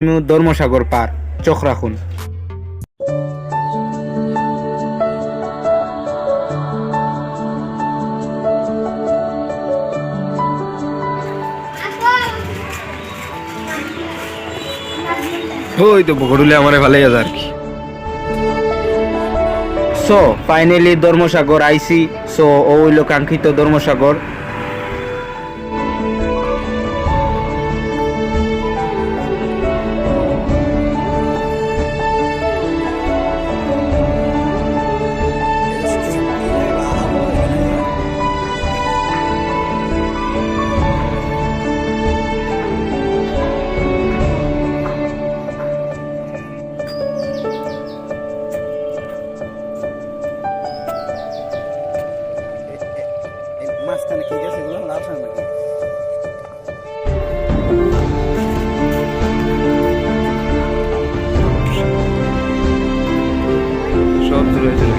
ধর্মসাগর পার চোখ রাখুন। ওই তো বকরুলে আমারে ভালোই আছে আর কি। সো ফাইনালি ধর্মসাগর আইসি সো ও হইল কাঙ্ক্ষিত ধর্মসাগর। সব চলে চলে